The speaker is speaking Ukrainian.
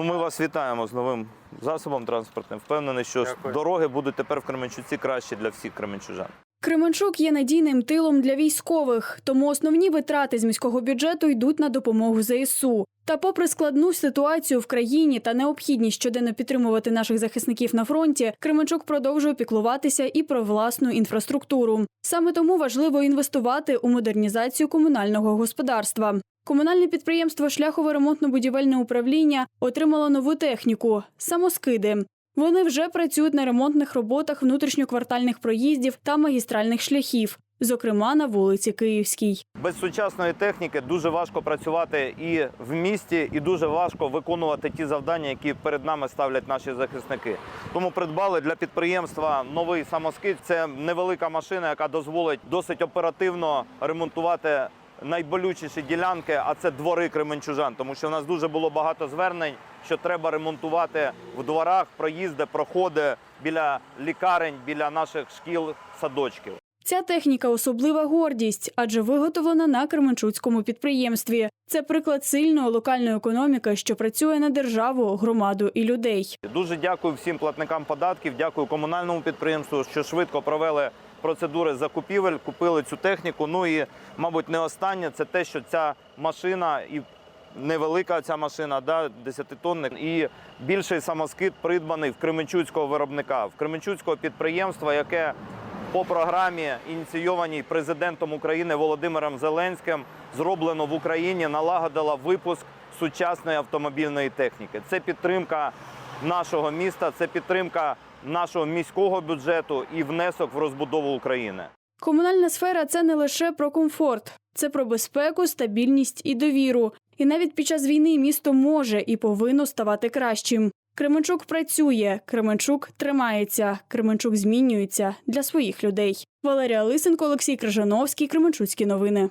Ми вас вітаємо з новим засобом транспортним. Впевнений, що Дякую. дороги будуть тепер в Кременчуці кращі для всіх кременчужан. Кременчук є надійним тилом для військових, тому основні витрати з міського бюджету йдуть на допомогу ЗСУ. Та, попри складну ситуацію в країні та необхідність щоденно підтримувати наших захисників на фронті, Кременчук продовжує піклуватися і про власну інфраструктуру. Саме тому важливо інвестувати у модернізацію комунального господарства. Комунальне підприємство Шляхове ремонтно-будівельне управління отримало нову техніку самоскиди. Вони вже працюють на ремонтних роботах внутрішньоквартальних проїздів та магістральних шляхів, зокрема на вулиці Київській. Без сучасної техніки дуже важко працювати і в місті, і дуже важко виконувати ті завдання, які перед нами ставлять наші захисники. Тому придбали для підприємства новий самоскид. Це невелика машина, яка дозволить досить оперативно ремонтувати найболючіші ділянки, а це двори кременчужан. Тому що в нас дуже було багато звернень, що треба ремонтувати в дворах проїзди, проходи біля лікарень, біля наших шкіл, садочків. Ця техніка особлива гордість, адже виготовлена на Кременчуцькому підприємстві. Це приклад сильної локальної економіки, що працює на державу, громаду і людей. Дуже дякую всім платникам податків. Дякую комунальному підприємству, що швидко провели процедури закупівель, купили цю техніку. Ну і, мабуть, не останнє це те, що ця машина і невелика ця машина, да, 10-тонник, і більший самоскид придбаний в Кременчуцького виробника, в Кременчуцького підприємства, яке по програмі, ініційованій президентом України Володимиром Зеленським, зроблено в Україні, налагодила випуск сучасної автомобільної техніки. Це підтримка нашого міста, це підтримка нашого міського бюджету і внесок в розбудову України. Комунальна сфера це не лише про комфорт, це про безпеку, стабільність і довіру. І навіть під час війни місто може і повинно ставати кращим. Кременчук працює, Кременчук тримається, Кременчук змінюється для своїх людей. Валерія Лисенко, Олексій Крижановський, Кременчуцькі новини.